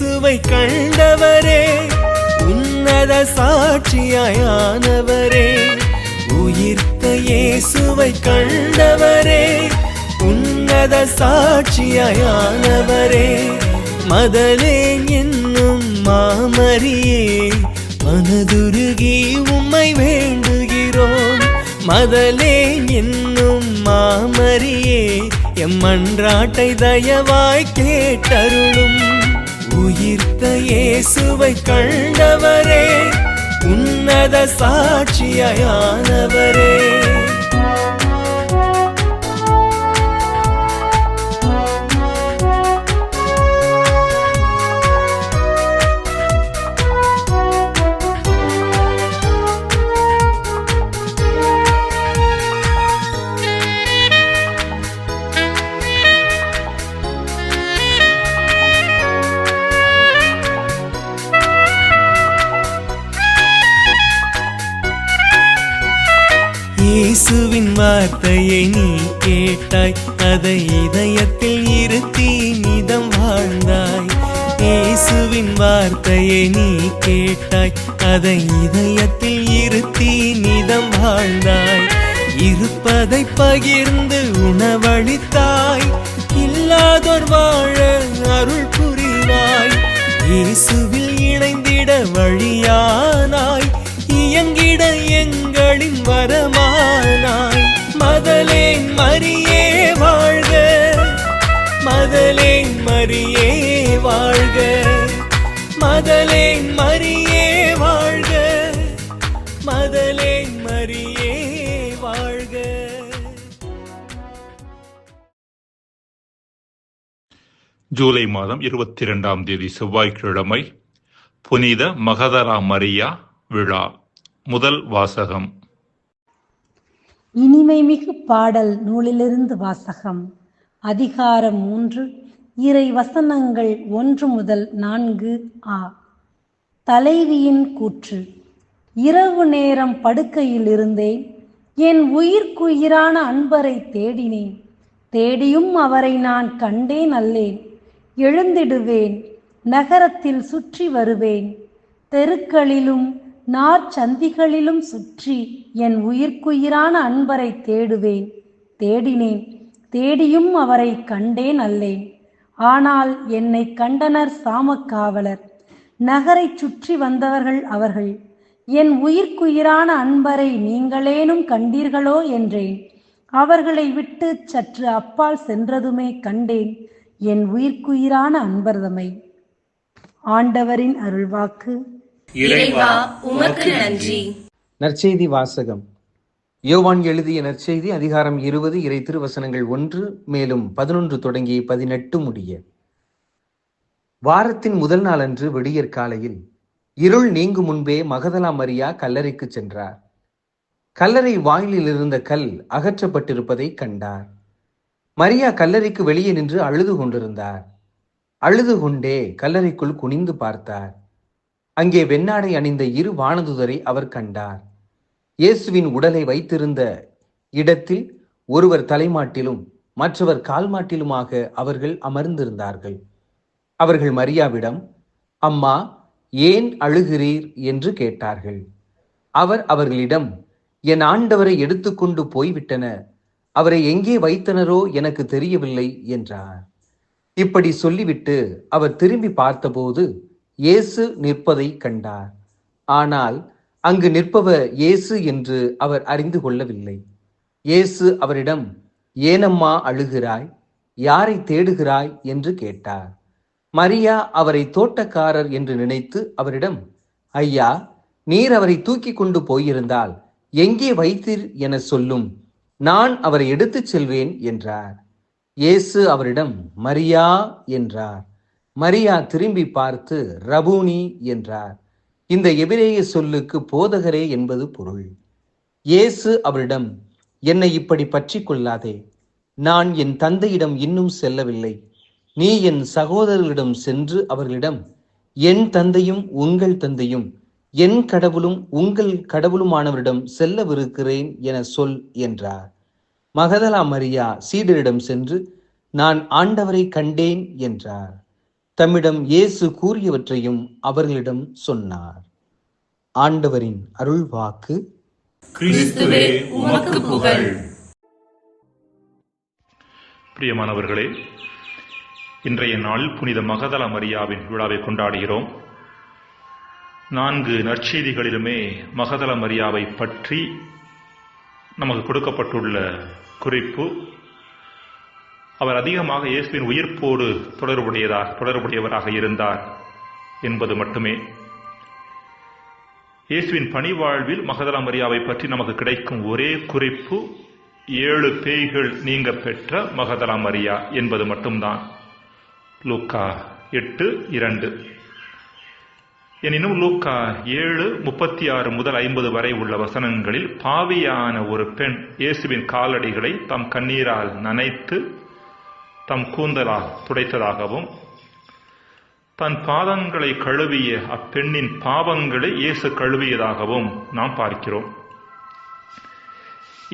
இயேசுவை கண்டவரே உன்னத சாட்சியானவரே உயிர்த்த இயேசுவை கண்டவரே உன்னத சாட்சியானவரே மதலே என்னும் மாமரியே மனதுருகி உம்மை வேண்டுகிறோம். மதலே என்னும் மாமரியே எம் மன்றாட்டை தயவாய் கேட்டருளும். உயிர்த்த இயேசுவை கண்டவரே உன்னத சாட்சியானவரே. இயேசுவின் வார்த்தையை நீ கேட்டாய் அதை இதயத்தில் இருத்தி நிதம் வாழ்ந்தாய். இயேசுவின் வார்த்தையை நீ கேட்டாய் அதை இதயத்தில் இருத்தி நிதம் வாழ்ந்தாய். இருப்பதை பகிர்ந்து உணவளித்தாய் இல்லாதோர் வாழ அருள் புரிவாய். இயேசுவில் இணைந்திட வழியானாய் இயங்கிட எங்களின் வரமா மரியே வாழ்க. மதலே மரியே வாழ்க. மதலே மரியே வாழ்க. மதலே மரியே வாழ்க. ஜூலை மாதம் இருபத்தி இரண்டாம் தேதி செவ்வாய்க்கிழமை புனித மகதரா மரியா விழா. முதல் வாசகம். இனிமைமிகு பாடல் நூலிலிருந்து வாசகம். அதிகாரம் மூன்று இறை வசனங்கள் ஒன்று முதல் நான்கு ஆ. தலைவியின் கூற்று. இரவு நேரம் படுக்கையில் இருந்தேன் என் உயிர்க்குயிரான அன்பரை தேடினேன். தேடியும் அவரை நான் கண்டேன் அல்லேன் எழுந்திடுவேன் நகரத்தில் சுற்றி வருவேன். தெருக்களிலும் நார்ச்சந்திகளிலும் சுற்றி என் உயிர்க்குயிரான அன்பரை தேடுவேன். தேடினேன். தேடியும் அவரை கண்டேன் அல்லேன். ஆனால் என்னை கண்டனர் சாமக்காவலர். நகரைச் சுற்றி வந்தவர்கள் அவர்கள். என் உயிர்க்குயிரான அன்பரை நீங்களேனும் கண்டீர்களோ என்றேன். அவர்களை விட்டு சற்று அப்பால் சென்றதுமே கண்டேன். என் உயிர்க்குயிரான அன்பர்தமை. ஆண்டவரின் அருள்வாக்கு. இறைவா உமக்கு நன்றி. நற்செய்தி வாசகம். யோவான் எழுதிய நற்செய்தி அதிகாரம் இருபது இறை திருவசனங்கள் ஒன்று மேலும் பதினொன்று தொடங்கி பதினெட்டு முடிய. வாரத்தின் முதல் நாளன்று விடியற் காலையில் இருள் நீங்கும் முன்பே மகதலா மரியா கல்லறைக்கு சென்றார். கல்லறை வாயிலில் இருந்த கல் அகற்றப்பட்டிருப்பதை கண்டார். மரியா கல்லறைக்கு வெளியே நின்று அழுது கொண்டிருந்தார். அழுது கொண்டே கல்லறைக்குள் குனிந்து பார்த்தார். அங்கே வெண்ணாடை அணிந்த இரு வானதுதரை அவர் கண்டார். இயேசுவின் உடலை வைத்திருந்த இடத்தில் ஒருவர் தலைமாட்டிலும் மற்றவர் கால்மாட்டிலுமாக அவர்கள் அமர்ந்திருந்தார்கள். அவர்கள் மரியாவிடம் அம்மா ஏன் அழுகிறீர்? என்று கேட்டார்கள். அவர் அவர்களிடம் என் ஆண்டவரை எடுத்துக்கொண்டு போய்விட்டன. அவரை எங்கே வைத்தனரோ எனக்கு தெரியவில்லை என்றார். இப்படி சொல்லிவிட்டு அவர் திரும்பி பார்த்தபோது இயேசு நிற்பதை கண்டார். ஆனால் அங்கு நிற்பவர் இயேசு என்று அவர் அறிந்து கொள்ளவில்லை. இயேசு அவரிடம் ஏனம்மா அழுகிறாய்? யாரை தேடுகிறாய்? என்று கேட்டார். மரியா அவரை தோட்டக்காரர் என்று நினைத்து அவரிடம் ஐயா நீர் அவரை தூக்கி கொண்டு போயிருந்தால் எங்கே வைத்தீர் என சொல்லும். நான் அவரை எடுத்துச் செல்வேன் என்றார். இயேசு அவரிடம் மரியா என்றார். மரியா திரும்பி பார்த்து ரபூனி என்றார். இந்த எபிரேய சொல்லுக்கு போதகரே என்பது பொருள். இயேசு அவரிடம் என்னை இப்படி பற்றி கொள்ளாதே. நான் என் தந்தையிடம் இன்னும் செல்லவில்லை. நீ என் சகோதரர்களிடம் சென்று அவர்களிடம் என் தந்தையும் உங்கள் தந்தையும் என் கடவுளும் உங்கள் கடவுளுமானவரிடம் செல்லவிருக்கிறேன் என சொல் என்றார். மகதலா மரியா சீடரிடம் சென்று நான் ஆண்டவரை கண்டேன் என்றார். தம்மிடம் இயேசு கூறியவற்றையும் அவர்களிடம் சொன்னார். ஆண்டவரின் அருள்வாக்கு. கிறிஸ்துவே உமக்கு புகழ். பிரியமானவர்களே இன்றைய நாளில் புனித மகதல மரியாவின் விழாவை கொண்டாடுகிறோம். நான்கு நற்செய்திகளிலுமே மகதல மரியாவை பற்றி நமக்கு கொடுக்கப்பட்டுள்ள குறிப்பு அவர் அதிகமாக இயேசுவின் உயிர்ப்போடு தொடர்புடையதாக தொடர்புடையவராக இருந்தார் என்பது மட்டுமே. இயேசுவின் பணி வாழ்வில் மகதல மரியாவை பற்றி நமக்கு கிடைக்கும் ஒரே குறிப்பு ஏழு பேய்கள் நீங்க பெற்ற மகதலா மரியா என்பது மட்டும்தான். லூக்கா எட்டு இரண்டு. எனினும் லூக்கா ஏழு முப்பத்தி ஆறு முதல் ஐம்பது வரை உள்ள வசனங்களில் பாவியான ஒரு பெண் இயேசுவின் காலடிகளை தம் கண்ணீரால் நனைத்து தம் கூந்தலால் துடைத்ததாகவும் தன் பாதங்களை கழுவிய அப்பெண்ணின் பாவங்களை இயேசு கழுவியதாகவும் நாம் பார்க்கிறோம்.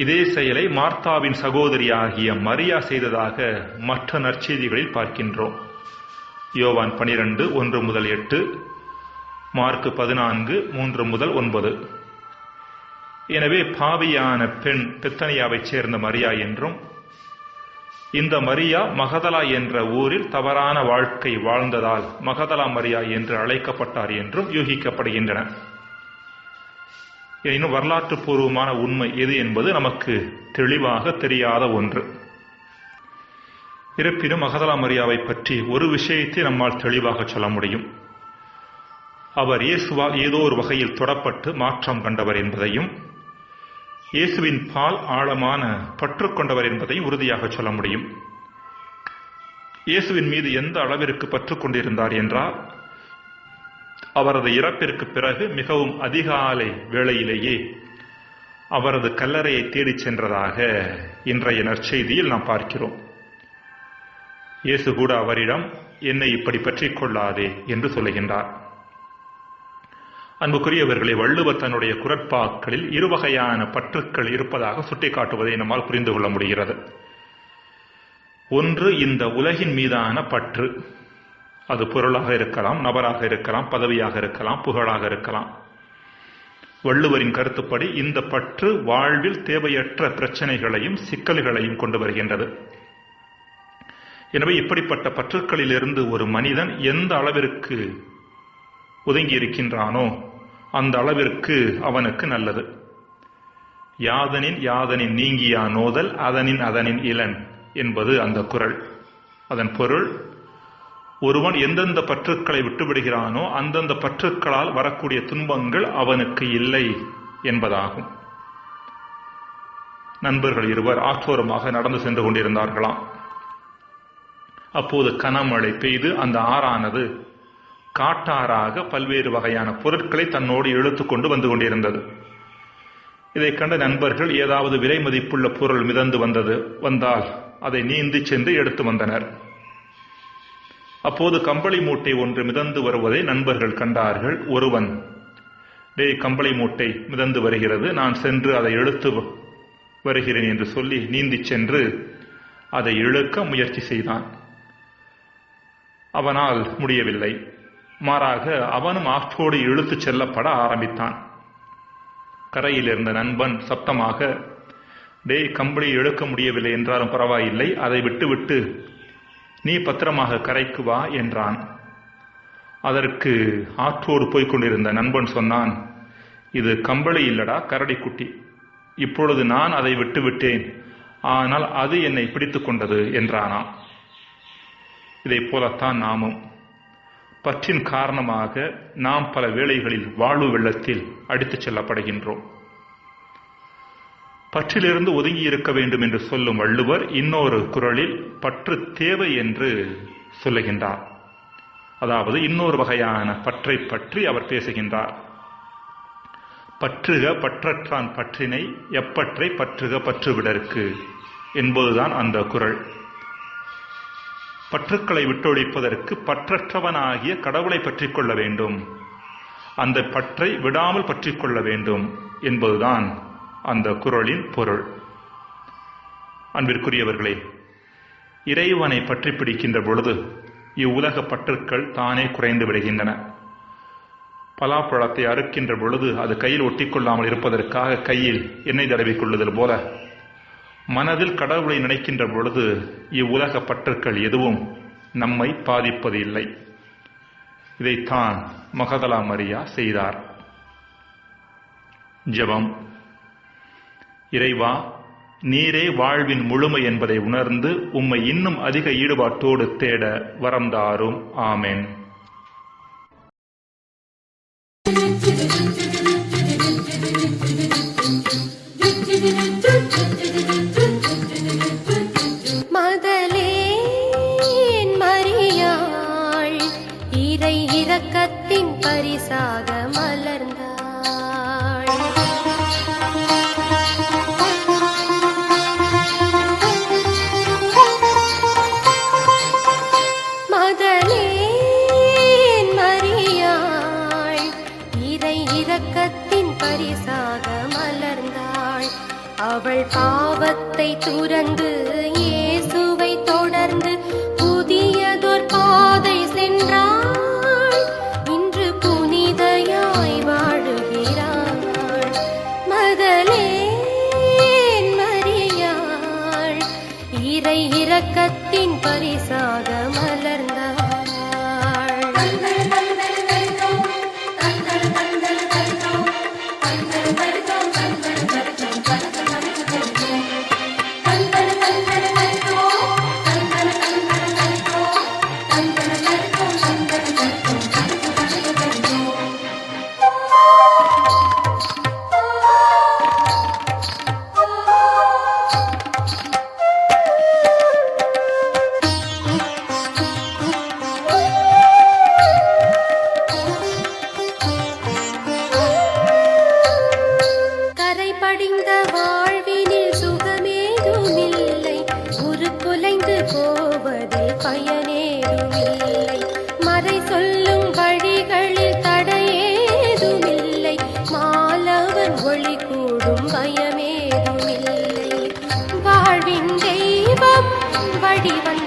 இதே செயலை மார்த்தாவின் சகோதரியாகிய மரியா செய்ததாக மற்ற நற்செய்திகளில் பார்க்கின்றோம். யோவான் பனிரெண்டு ஒன்று முதல் எட்டு மார்க்கு பதினான்கு மூன்று முதல் ஒன்பது. எனவே பாவியான பெண் பெத்தனியாவைச் சேர்ந்த மரியா என்றும் இந்த மரியா மகதலா என்ற ஊரில் தவறான வாழ்க்கை வாழ்ந்ததால் மகதலா மரியா என்று அழைக்கப்பட்டார் என்றும் யூகிக்கப்படுகின்றன. எனினும் வரலாற்று பூர்வமான உண்மை எது என்பது நமக்கு தெளிவாக தெரியாத ஒன்று. இருப்பினும் மகதலா மரியாவை பற்றி ஒரு விஷயத்தை நம்மால் தெளிவாக சொல்ல முடியும். அவர் இயேசுவால் ஏதோ ஒரு வகையில் தொடப்பட்டு மாற்றம் கண்டவர் என்பதையும் இயேசுவின் பால் ஆழமான பற்று கொண்டவர் என்பதையும் உறுதியாக சொல்ல முடியும். இயேசுவின் மீது எந்த அளவிற்கு பற்று கொண்டிருந்தார் என்றால் அவரது இறப்பிற்கு பிறகு மிகவும் அதிகாலை வேளையிலேயே அவரது கல்லறையை தேடிச் சென்றதாக இன்றைய நற்செய்தியில் நாம் பார்க்கிறோம். இயேசு கூட அவரிடம் என்னை இப்படி பற்றிக் கொள்ளாதே என்று சொல்லுகின்றார். அன்புக்குரியவர்களை வள்ளுவர் தன்னுடைய குரட்பாக்களில் இருவகையான பற்றுக்கள் இருப்பதாக சுட்டிக்காட்டுவதை நம்மால் புரிந்து கொள்ள முடிகிறது. ஒன்று இந்த உலகின் மீதான பற்று. அது பொருளாக இருக்கலாம் நபராக இருக்கலாம் பதவியாக இருக்கலாம் புகழாக இருக்கலாம். வள்ளுவரின் கருத்துப்படி இந்த பற்று வாழ்வில் தேவையற்ற பிரச்சனைகளையும் சிக்கல்களையும் கொண்டு வருகின்றது. எனவே இப்படிப்பட்ட பற்றுக்களிலிருந்து ஒரு மனிதன் எந்த அளவிற்கு ஒதுங்கி இருக்கின்றானோ அந்த அளவிற்கு அவனுக்கு நல்லது. யாதனின் யாதனின் நீங்கியா நோதல் அதனின் அதனின் இளன் என்பது அந்த குரல். அதன் பொருள் ஒருவன் எந்தெந்த பற்றுக்களை விட்டுவிடுகிறானோ அந்தந்த பற்றுக்களால் வரக்கூடிய துன்பங்கள் அவனுக்கு இல்லை என்பதாகும். நண்பர்கள் இருவர் ஆற்றோரமாக நடந்து சென்று கொண்டிருந்தார்களாம். அப்போது கனமழை பெய்து அந்த ஆறானது காட்டாறாக பல்வேறு வகையான பொருட்களை தன்னோடு இழுத்து கொண்டு வந்து கொண்டிருந்தது. இதை கண்ட நண்பர்கள் ஏதாவது விலை மதிப்புள்ள பொருள் மிதந்து வந்தது வந்தால் அதை நீந்தி சென்று எடுத்து வந்தனர். அப்போது கம்பளி மூட்டை ஒன்று மிதந்து வருவதை நண்பர்கள் கண்டார்கள். ஒருவன் டேய் கம்பளி மூட்டை மிதந்து வருகிறது. நான் சென்று அதை இழுத்து வருகிறேன் என்று சொல்லி நீந்தி சென்று அதை இழுக்க முயற்சி செய்தான். அவனால் முடியவில்லை. மாறாக அவனும் ஆற்றோடு இழுத்துச் செல்லப்பட ஆரம்பித்தான். கரையில் இருந்த நண்பன் சப்தமாக டேய் கம்பளி இழுக்க முடியவில்லை என்றாலும் பரவாயில்லை அதை விட்டுவிட்டு நீ பத்திரமாக கரைக்கு வா என்றான். அதற்கு ஆற்றோடு போய்க் கொண்டிருந்த நண்பன் சொன்னான் இது கம்பளி இல்லடா கரடிக்குட்டி இப்பொழுது நான் அதை விட்டுவிட்டேன் ஆனால் அது என்னை பிடித்து கொண்டது என்றானாம். இதைப் போலத்தான் நாமும். பற்றின் காரணமாக நாம் பல வேளைகளில் வாழ்வு வெள்ளத்தில் அடித்துச் செல்லப்படுகின்றோம். பற்றிலிருந்து ஒதுங்கி இருக்க வேண்டும் என்று சொல்லும் வள்ளுவர் இன்னொரு குரலில் பற்று தேவை என்று சொல்லுகின்றார். அதாவது இன்னொரு வகையான பற்றை பற்றி அவர் பேசுகின்றார். பற்றுக பற்றற்றான் பற்றினை எப்பற்றை பற்றுக பற்றுவிடற்கு என்பதுதான் அந்த குரல். பற்றுக்களை விட்டொழிப்பதற்கு பற்றற்றவனாகிய கடவுளை பற்றி கொள்ள வேண்டும். அந்த பற்றை விடாமல் பற்றி கொள்ள வேண்டும் என்பதுதான் அந்த குரலின் பொருள். அன்பிற்குரியவர்களே இறைவனை பற்றி பிடிக்கின்ற பொழுது இவ்வுலக பற்றுக்கள் தானே குறைந்து விடுகின்றன. பலாப்பழத்தை அறுக்கின்ற பொழுது அது கையில் ஒட்டிக்கொள்ளாமல் இருப்பதற்காக கையில் எண்ணெய் தடவிக் கொள்ளுதல் போல மனதில் கடவுளை நினைக்கின்ற பொழுது இவ்வுலக பற்றுக்கள் எதுவும் நம்மை பாதிப்பது இல்லை இதைத்தான் மகதலா மரியா செய்தார். ஜபம். இறைவா நீரே வாழ்வின் முழுமை என்பதை உணர்ந்து உம்மை இன்னும் அதிக ஈடுபாட்டோடு தேட வரந்தாரும் ஆமேன். பரிசாக மலர்ந்தாள். மதலேன் மரியாள் இறை இரக்கத்தின் பரிசாக மலர்ந்தாள். அவள் பாவத்தை துறந்து நாட்டின் பரிசாக மர எங்கும் பயமேதுமில்லை. வாழ்வின் தெய்வம் வடிவன்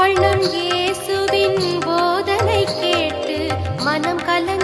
வாழும் இயேசுவின் போதனை கேட்டு மனம் கலங்க